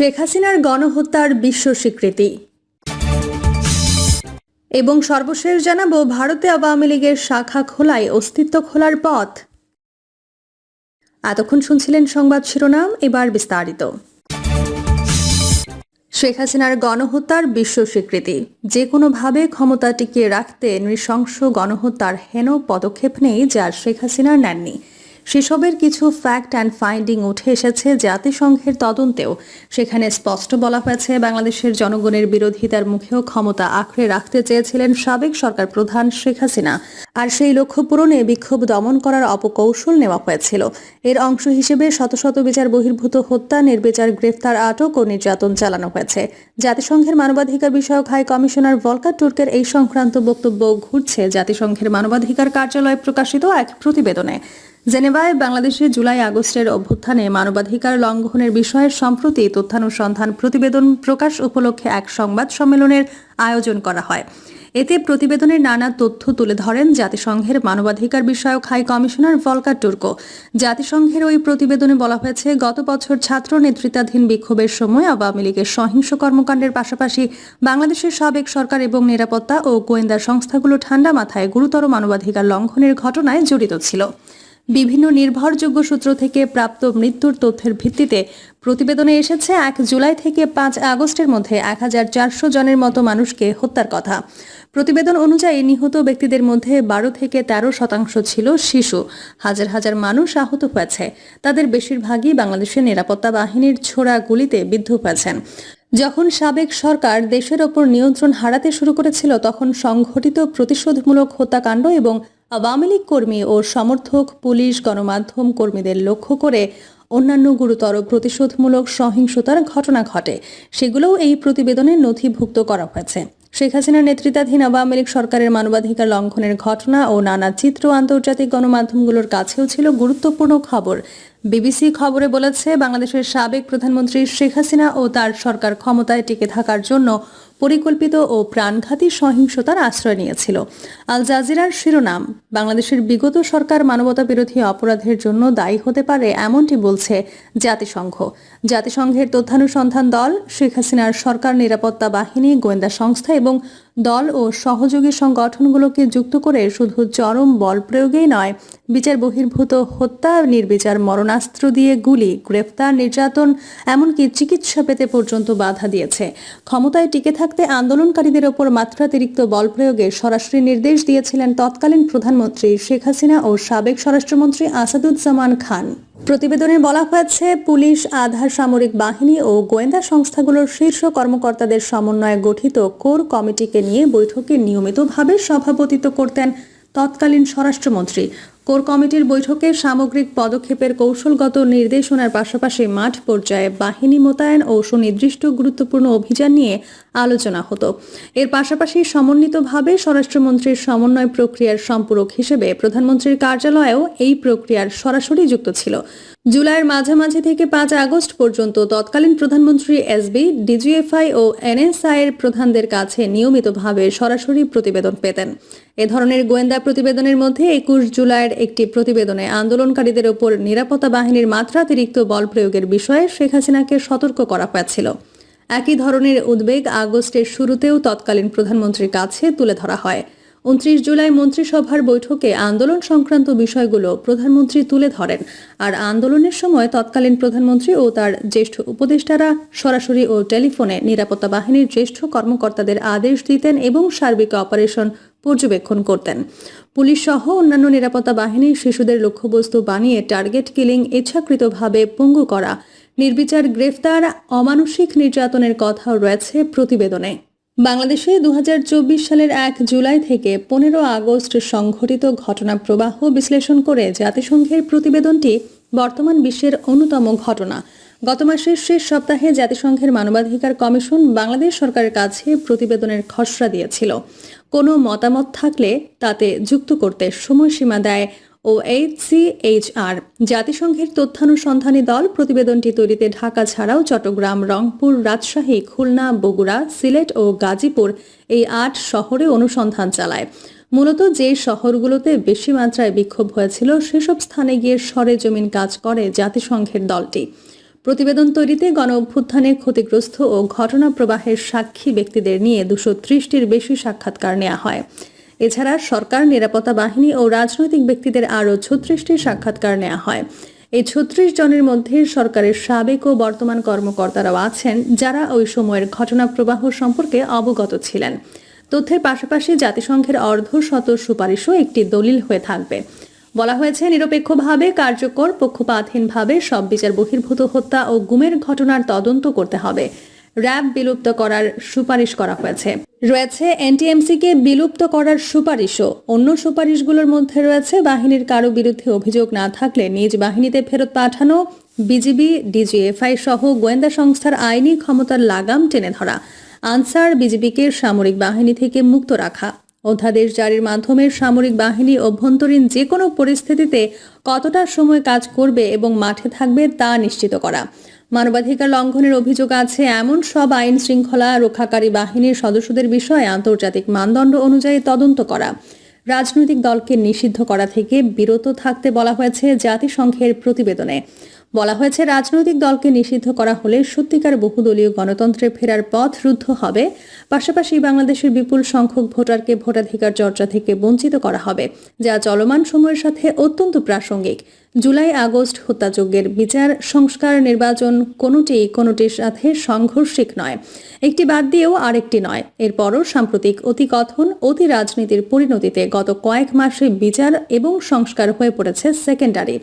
শেখ হাসিনার গণহত্যার বিশ্ব স্বীকৃতি। এবং সর্বশেষ জানাব, ভারতে আওয়ামী লীগের শাখা খোলায় অস্তিত্ব খোলার পথ। এতক্ষণ শুনছিলেন সংবাদ শিরোনাম, এবার বিস্তারিত। শেখ হাসিনার গণহত্যার বিশ্ব স্বীকৃতি। যে কোনোভাবে ক্ষমতা টিকিয়ে রাখতে নৃশংস গণহত্যার হেন পদক্ষেপ নেই যা শেখ হাসিনার নেননি। সেসবের কিছু ফ্যাক্ট অ্যান্ড ফাইন্ডিং উঠে এসেছে জাতিসংঘের তদন্তেও। সেখানে স্পষ্ট বলা হয়েছে, বাংলাদেশের জনগণের বিরোধিতার মুখেও ক্ষমতা আঁকড়ে রাখতে চেয়েছিলেন সাবেক সরকার প্রধান শেখ হাসিনা। আর সেই লক্ষ্য পূরণে বিক্ষোভ দমন করার অপকৌশল নেওয়া হয়েছিল। এর অংশ হিসেবে শত শত বিচার বহির্ভূত হত্যা, নির্বিচার গ্রেফতার আটক ও নির্যাতন চালানো হয়েছে। জাতিসংঘের মানবাধিকার বিষয়ক হাই কমিশনার ভলকার তুর্কের এই সংক্রান্ত বক্তব্য ঘুরছে জাতিসংঘের মানবাধিকার কার্যালয়ে প্রকাশিত এক প্রতিবেদনে। জেনেভায় বাংলাদেশে জুলাই আগস্টের অভ্যুত্থানে মানবাধিকার লঙ্ঘনের বিষয়ে সম্প্রতি তথ্যানুসন্ধান প্রতিবেদন প্রকাশ উপলক্ষে এক সংবাদ সম্মেলনের আয়োজন করা হয়। এতে প্রতিবেদনের নানা তথ্য তুলে ধরেন জাতিসংঘের মানবাধিকার বিষয়ক হাই কমিশনার ভলকার টুর্কো। জাতিসংঘের ওই প্রতিবেদনে বলা হয়েছে, গত বছর ছাত্র নেতৃত্বাধীন বিক্ষোভের সময় আওয়ামী লীগের সহিংস কর্মকাণ্ডের পাশাপাশি বাংলাদেশের সাবেক সরকার এবং নিরাপত্তা ও গোয়েন্দা সংস্থাগুলো ঠান্ডা মাথায় গুরুতর মানবাধিকার লঙ্ঘনের ঘটনায় জড়িত ছিল। বিভিন্ন নির্ভরযোগ্য সূত্র থেকে প্রাপ্ত মৃত্যুর তথ্যের ভিত্তিতে প্রতিবেদনে এসেছে, এক জুলাই থেকে পাঁচ আগস্টের মধ্যে এক হাজার চারশো জনের মতো মানুষকে হত্যার কথা। প্রতিবেদন অনুযায়ী নিহত ব্যক্তিদের মধ্যে বারো থেকে তেরো শতাংশ ছিল শিশু। হাজার হাজার মানুষ আহত হয়েছে। তাদের বেশিরভাগই বাংলাদেশের নিরাপত্তা বাহিনীর ছোড়া গুলিতে বিদ্ধ হয়েছেন। যখন সাবেক সরকার দেশের ওপর নিয়ন্ত্রণ হারাতে শুরু করেছিল, তখন সংঘটিত প্রতিশোধমূলক হত্যাকাণ্ড এবং আওয়ামী লীগ কর্মী ও সমর্থক, পুলিশ, গণমাধ্যম কর্মীদের লক্ষ্য করে অন্যান্য গুরুতর প্রতিশোধমূলক সহিংসতার ঘটনা ঘটে। সেগুলোও এই প্রতিবেদনে নথিভুক্ত করা হয়েছে। শেখ হাসিনার নেতৃত্বাধীন আওয়ামী লীগ সরকারের মানবাধিকার লঙ্ঘনের ঘটনা ও নানা চিত্র আন্তর্জাতিক গণমাধ্যমগুলোর কাছেও ছিল গুরুত্বপূর্ণ খবর। বিবিসি খবরে বলেছে, বাংলাদেশের সাবেক প্রধানমন্ত্রী শেখ হাসিনা ও তার সরকার ক্ষমতায় টিকে থাকার জন্য পরিকল্পিত ও প্রাণঘাতী সহিংসতার আশ্রয় নিয়েছিল। আল জাজিরার শিরোনাম, বাংলাদেশের বিগত সরকার মানবতা বিরোধী অপরাধের জন্য দায়ী হতে পারে এমনটি বলছে জাতিসংঘ। জাতিসংঘের তথ্যানুসন্ধান দল, শেখ হাসিনার সরকার নিরাপত্তা বাহিনী, গোয়েন্দা সংস্থা এবং দল ও সহযোগী সংগঠনগুলোকে যুক্ত করে শুধু চরম বল প্রয়োগেই নয়, বিচার বহির্ভূত হত্যা, নির্বিচার মরণাস্ত্র দিয়ে গুলি, গ্রেফতার নির্যাতন, এমনকি চিকিৎসা পেতে পর্যন্ত বাধা দিয়েছে। ক্ষমতায় টিকে থাকতে আন্দোলনকারীদের ওপর মাত্রাতিরিক্ত বল প্রয়োগে সরাসরি নির্দেশ দিয়েছিলেন তৎকালীন প্রধানমন্ত্রী শেখ হাসিনা ও সাবেক স্বরাষ্ট্রমন্ত্রী আসাদুজ্জামান খান। প্রতিবেদনে বলা হয়েছে, পুলিশ আধার সামরিক বাহিনী ও গোয়েন্দা সংস্থাগুলোর শীর্ষ কর্মকর্তাদের সমন্বয়ে গঠিত কোর কমিটিকে নিয়ে বৈঠকে নিয়মিতভাবে সভাপতিত্ব করতেন তৎকালীন স্বরাষ্ট্রমন্ত্রী কোর কমিটির বৈঠকে সামগ্রিক পদক্ষেপের কৌশলগত নির্দেশনার পাশাপাশি মাঠ পর্যায়ে বাহিনী মোতায়েন ও সুনির্দিষ্ট গুরুত্বপূর্ণ অভিযান নিয়ে আলোচনা হতো। এর পাশাপাশি সমন্বিতভাবে স্বরাষ্ট্রমন্ত্রীর সমন্বয় প্রক্রিয়ার সম্পূরক হিসেবে প্রধানমন্ত্রীর কার্যালয়েও এই প্রক্রিয়ার সরাসরি যুক্ত ছিল। জুলাইয়ের মাঝামাঝি থেকে পাঁচ আগস্ট পর্যন্ত তৎকালীন প্রধানমন্ত্রী এসবি ডিজিএফআই ও এনএসআই এর প্রধানদের কাছে নিয়মিতভাবে সরাসরি প্রতিবেদন পেতেন। এ ধরনের গোয়েন্দা প্রতিবেদনের মধ্যে একুশ জুলাইয়ের একটি প্রতিবেদনে আন্দোলনকারীদের ওপর নিরাপত্তা বাহিনীর মাত্রাতিরিক্ত বল প্রয়োগের বিষয়ে শেখ হাসিনাকে সতর্ক করা হয়েছিল। একই ধরনের উদ্বেগ আগস্টের শুরুতেও তৎকালীন প্রধানমন্ত্রীর কাছে তুলে ধরা হয়। উনত্রিশ জুলাই মন্ত্রিসভার বৈঠকে আন্দোলন সংক্রান্ত বিষয়গুলো প্রধানমন্ত্রী তুলে ধরেন। আর আন্দোলনের সময় তৎকালীন প্রধানমন্ত্রী ও তার জ্যেষ্ঠ উপদেষ্টারা সরাসরি ও টেলিফোনে নিরাপত্তা বাহিনীর জ্যেষ্ঠ কর্মকর্তাদের আদেশ দিতেন এবং সার্বিক অপারেশন পর্যবেক্ষণ করতেন। পুলিশ সহ অন্যান্য নিরাপত্তা বাহিনী শিশুদের লক্ষ্যবস্তু বানিয়ে টার্গেট কিলিং ইচ্ছাকৃতভাবে পঙ্গু করা। নির্বিচার গ্রেফতার, অমানসিক নির্যাতনের কথাও রয়েছে প্রতিবেদনে। বাংলাদেশে দু হাজার চব্বিশ সালের এক জুলাই থেকে পনেরো আগস্ট সংঘটিত ঘটনা প্রবাহ বিশ্লেষণ করে জাতিসংঘের প্রতিবেদনটি বর্তমান বিশ্বের অন্যতম ঘটনা। গত মাসের শেষ সপ্তাহে জাতিসংঘের মানবাধিকার কমিশন বাংলাদেশ সরকারের কাছে প্রতিবেদনের খসড়া দিয়েছিল। কোনো মতামত থাকলে তাতে যুক্ত করতে সময়সীমা দেয় ও এইচসিএইচআর জাতিসংঘের তথ্যানুসন্ধানী দল প্রতিবেদনটি তৈরিতে ঢাকা ছাড়াও চট্টগ্রাম, রংপুর, রাজশাহী, খুলনা, বগুড়া, সিলেট ও গাজীপুর এই আট শহরে অনুসন্ধান চালায়। মূলত যে শহরগুলোতে বেশি মাত্রায় বিক্ষোভ হয়েছিল, সেসব স্থানে গিয়ে সরে জমিন কাজ করে জাতিসংঘের দলটি। প্রতিবেদন তৈরিতে গণ অভ্যুত্থানে ক্ষতিগ্রস্ত ও ঘটনা প্রবাহের সাক্ষী ব্যক্তিদের নিয়ে দুশো ত্রিশটির বেশি সাক্ষাৎকার নেওয়া হয়। এছাড়া সরকার, নিরাপত্তা বাহিনী ও রাজনৈতিক ব্যক্তিদের আরও ছত্রিশটি সাক্ষাৎকার নেওয়া হয়। এই ছত্রিশ জনের মধ্যে সরকারের সাবেক ও বর্তমান কর্মকর্তারাও আছেন, যারা ওই সময়ের ঘটনা প্রবাহ সম্পর্কে অবগত ছিলেন। তথ্যের পাশাপাশি জাতিসংঘের অর্ধ শত সুপারিশও একটি দলিল হয়ে থাকবে। বলা হয়েছে, নিরপেক্ষভাবে কার্যকর, পক্ষপাতহীনভাবে সব বিচার বহির্ভূত হত্যা ও গুমের ঘটনার তদন্ত করতে হবে। র্যাব বিলুপ্ত করার সুপারিশ করা হয়েছে। রয়েছে এনটিএমসিকে বিলুপ্ত করার সুপারিশও। অন্য সুপারিশগুলোর মধ্যে রয়েছে বাহিনীর কারও বিরুদ্ধে অভিযোগ না থাকলে নিজ বাহিনীতে ফেরত পাঠানো, বিজিবি, ডিজিএফআই সহ গোয়েন্দা সংস্থার আইনি ক্ষমতার লাগাম টেনে ধরা, আনসার বিজিবিকে সামরিক বাহিনী থেকে মুক্ত রাখা। অধ্যাদেশ জারির মাধ্যমে সামরিক বাহিনী অভ্যন্তরীণ যে কোনো পরিস্থিতিতে কতটা সময় কাজ করবে এবং মাঠে থাকবে তা নিশ্চিত করা। মানবাধিকার লঙ্ঘনের অভিযোগ আছে। এমন সব আইন শৃঙ্খলা রক্ষাকারী বাহিনীর সদস্যদের বিষয়ে আন্তর্জাতিক মানদণ্ড অনুযায়ী তদন্ত করা। রাজনৈতিক দলকে নিষিদ্ধ করা থেকে বিরত থাকতে বলা হয়েছে জাতিসংঘের প্রতিবেদনে। বলা হয়েছে, রাজনৈতিক দলকে নিষিদ্ধ করা হলে সত্যিকার বহুদলীয় গণতন্ত্রে ফেরার পথ রুদ্ধ হবে। পাশাপাশি বাংলাদেশের বিপুল সংখ্যক ভোটারকে ভোটাধিকার চর্চা থেকে বঞ্চিত করা হবে, যা চলমান সময়ের সাথে অত্যন্ত প্রাসঙ্গিক। জুলাই, আগস্ট হত্যাযজ্ঞের বিচার, সংস্কার, নির্বাচন কোনোটি কোনোটির সাথে সংঘর্ষিক নয়। একটি বাদ দিয়েও আরেকটি নয়। এরপরও সাম্প্রতিক অতিকথন অতি রাজনীতির পরিণতিতে গত কয়েক মাসে বিচার এবং সংস্কার হয়ে পড়েছে সেকেন্ডারি।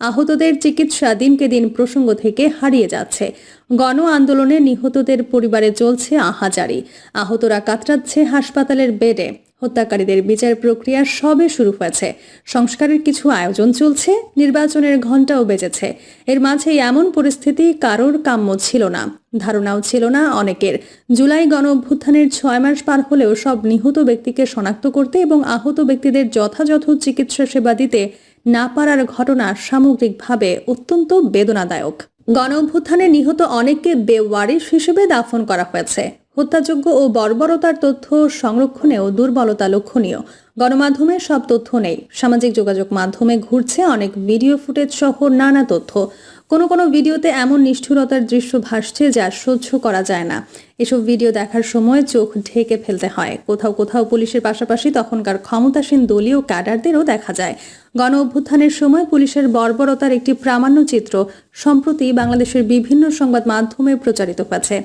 আহতদের চিকিৎসা দিনকে দিন প্রসঙ্গ থেকে হারিয়ে যাচ্ছে। গণ আন্দোলনে নিহতদের পরিবারে চলছে আহাজারি। আহতরা কাতরাচ্ছে হাসপাতালের বেডে। হত্যাকারীদের বিচার প্রক্রিয়া সবে শুরু হয়েছে। সংস্কারের কিছু আয়োজন চলছে, নির্বাচনের ঘণ্টাও বেজেছে। এর মাঝে এমন পরিস্থিতি কারোর কাম্য ছিল না। ধারণাও ছিল না অনেকের। জুলাই গণ অভ্যুত্থানের ছয় মাস পার হলেও সব নিহত ব্যক্তিকে শনাক্ত করতে এবং আহত ব্যক্তিদের যথাযথ চিকিৎসা সেবা দিতে না পারার ঘটনা সামগ্রিকভাবে অত্যন্ত বেদনাদায়ক। গণ অভ্যুত্থানে নিহত অনেককে বেওয়ারিশ হিসেবে দাফন করা হয়েছে। হত্যাযোগ্য ও বর্বরতার তথ্য সংরক্ষণেও দুর্বলতা লক্ষণীয়। গণমাধ্যমে সব তথ্য নেই। সামাজিক যোগাযোগ মাধ্যমে ঘুরছে অনেক ভিডিও ফুটেজ সহ নানা তথ্য। কোনো কোনো ভিডিওতে এমন নিষ্ঠুরতার দৃশ্য ভাসছে যা সহ্য করা যায় না। এসব ভিডিও দেখার সময় চোখ ঢেকে ফেলতে হয়। কোথাও কোথাও পুলিশের পাশাপাশি তখনকার ক্ষমতাসীন দলীয় ক্যাডারদেরও দেখা যায়। গণ অভ্যুত্থানের সময় পুলিশের বর্বরতার একটি প্রামাণ্য চিত্র সম্প্রতি বাংলাদেশের বিভিন্ন সংবাদ মাধ্যমে প্রচারিত হয়েছে।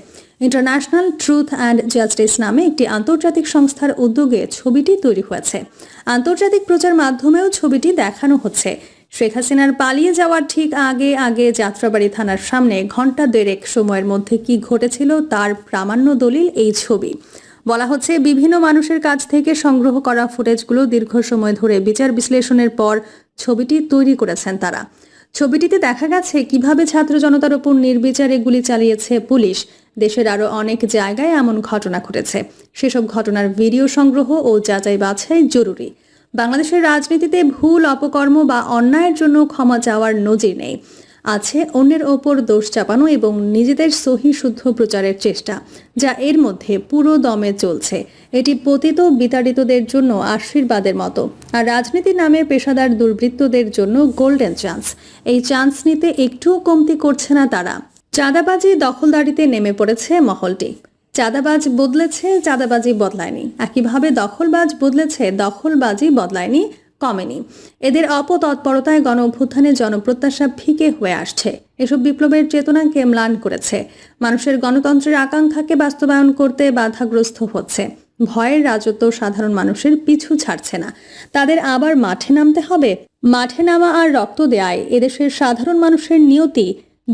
ইন্টারন্যাশনাল ট্রুথ অ্যান্ড জাস্টিস নামে একটি আন্তর্জাতিক সংস্থার উদ্যোগে ছবিটি তৈরি হয়েছে। আন্তর্জাতিক প্রচার মাধ্যমেও ছবিটি দেখানো হচ্ছে। শেখ হাসিনার পালিয়ে যাওয়ার ঠিক আগে আগে যাত্রাবাড়ি থানার সামনে ঘণ্টা দেড়েক সময়ের মধ্যে কি ঘটেছিল তার প্রামাণ্য দলিল এই ছবি। বলা হচ্ছে, বিভিন্ন মানুষের কাছ থেকে সংগ্রহ করা ফুটেজগুলো দীর্ঘ সময় ধরে বিচার বিশ্লেষণের পর ছবিটি তৈরি করেছেন তারা। ছবিটিতে দেখা গেছে, কীভাবে ছাত্র জনতার উপর নির্বিচারে গুলি চালিয়েছে পুলিশ। দেশের আরও অনেক জায়গায় এমন ঘটনা ঘটেছে। সেসব ঘটনার ভিডিও সংগ্রহ ও যাচাই বাছাই জরুরি। বাংলাদেশের রাজনীতিতে ভুল অপকর্ম বা অন্যায়ের জন্য ক্ষমা চাওয়ার নজির নেই। আছে অন্যের ওপর দোষ চাপানো এবং নিজেদের সহি শুদ্ধ প্রচারের চেষ্টা, যা এর মধ্যে পুরো দমে চলছে। এটি পতিত বিতাড়িতদের জন্য আশীর্বাদের মতো। আর রাজনীতির নামে পেশাদার দুর্বৃত্তদের জন্য গোল্ডেন চান্স এই চান্স নিতে একটুও কমতি করছে না তারা। চাঁদাবাজি দখলদারিতে নেমে পড়েছে মহলটি। চাঁদাবাজ বদলেছে, চাঁদাবাজি বদলায়নি। একইভাবে দখলবাজ বদলেছে, দখলবাজি বদলায়নি, কমেনি। এদের অপতৎপরতায় গণ অভ্যুত্থানে জনপ্রত্যাশা ফিকে হয়ে আসছে। এসব বিপ্লবের চেতনাকে ম্লান করেছে। মানুষের গণতন্ত্রের আকাঙ্ক্ষাকে বাস্তবায়ন করতে বাধাগ্রস্ত হচ্ছে। ভয়ের রাজত্ব সাধারণ মানুষের পিছু ছাড়ছে না। তাদের আবার মাঠে নামতে হবে? মাঠে নামা আর রক্ত দেয়ায় এদেশের সাধারণ মানুষের নিয়তি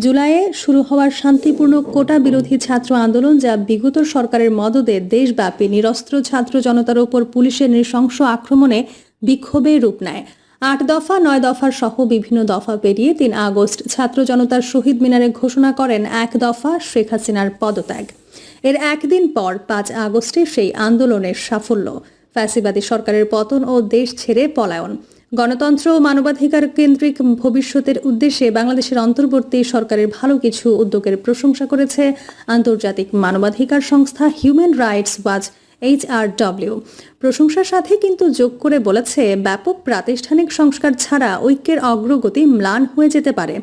জুলাইয়ে শুরু হওয়ার শান্তিপূর্ণ কোটা বিরোধী ছাত্র আন্দোলন যা বিগত সরকারের মদদে দেশব্যাপী নিরস্ত্র ছাত্র জনতার ওপর পুলিশের নৃশংস আক্রমণে বিক্ষোভে রূপ নেয়। আট দফা, নয় দফার সহ বিভিন্ন দফা পেরিয়ে তিন আগস্ট ছাত্র জনতার শহীদ মিনারে ঘোষণা করেন এক দফা শেখ হাসিনার পদত্যাগ। এর একদিন পর পাঁচ আগস্টে সেই আন্দোলনের সাফল্য। ফ্যাসিবাদী সরকারের পতন ও দেশ ছেড়ে পলায়ন। গণতন্ত্র ও মানবাধিকার কেন্দ্রিক ভবিষ্যতের উদ্দেশ্যে বাংলাদেশের অন্তর্বর্তী সরকারের ভালো কিছু উদ্যোগের প্রশংসা করেছে আন্তর্জাতিক মানবাধিকার সংস্থা হিউম্যান রাইটস ওয়াচ ডব্লিউ প্রশংসার সাথে কিন্তু যোগ করে বলেছে, ব্যাপক প্রাতিষ্ঠানিক সংস্কার ছাড়া ঐক্যের অগ্রগতি ম্লান হয়ে যেতে পারে।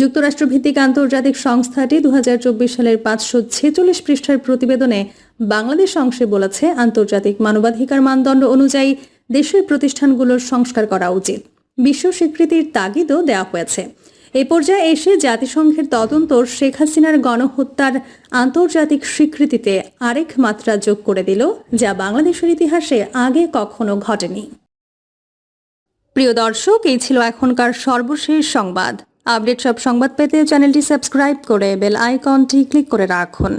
যুক্তরাষ্ট্রভিত্তিক আন্তর্জাতিক সংস্থাটি দু হাজার চব্বিশ সালের পাঁচশো ছেচল্লিশ পৃষ্ঠার প্রতিবেদনে বাংলাদেশ অংশে বলেছে, আন্তর্জাতিক মানবাধিকার মানদণ্ড অনুযায়ী দেশের প্রতিষ্ঠানগুলোর সংস্কার করা উচিত। বিশ্ব স্বীকৃতির তাগিদও দেওয়া হয়েছে। এ পর্যায়ে এসে জাতিসংঘের তদন্ত শেখ হাসিনার গণহত্যার আন্তর্জাতিক স্বীকৃতিতে আরেক মাত্রা যোগ করে দিল, যা বাংলাদেশের ইতিহাসে আগে কখনো ঘটেনি। প্রিয় দর্শক, এই ছিল এখনকার সর্বশেষ সংবাদ। আপডেট সব সংবাদ পেতে চ্যানেলটি সাবস্ক্রাইব করে বেল আইকনটি ক্লিক করে রাখুন।